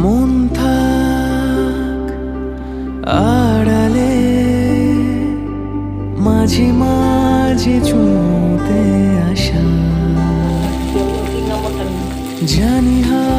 মন থাক আড়ালে মাঝে মাঝে চুঁতে আসা। জানি হাত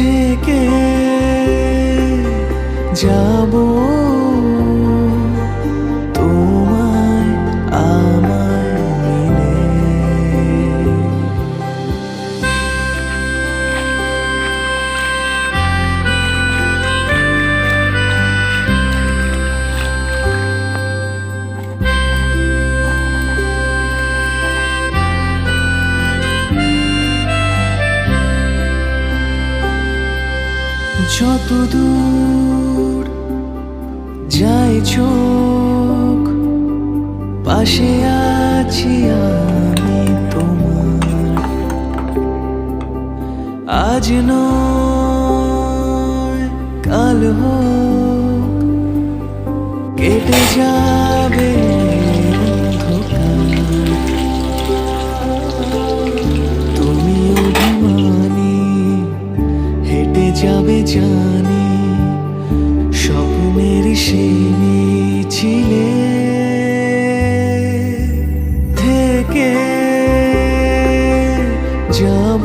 থেকে যাব যত দূর যায় চোখ পাশে আছি আমি তোমার। আজ নয় কাল হোক কেটে যাবে সেই মিছিলে থেকে যাব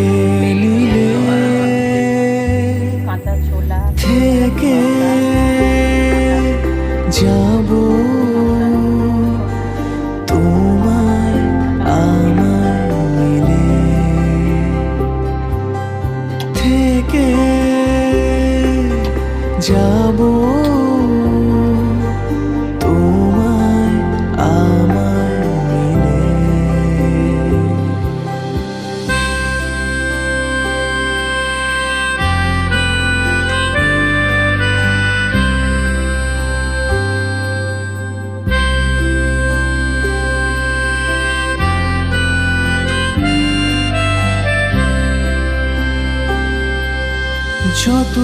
যাব। তোমার আমার মিলে। যত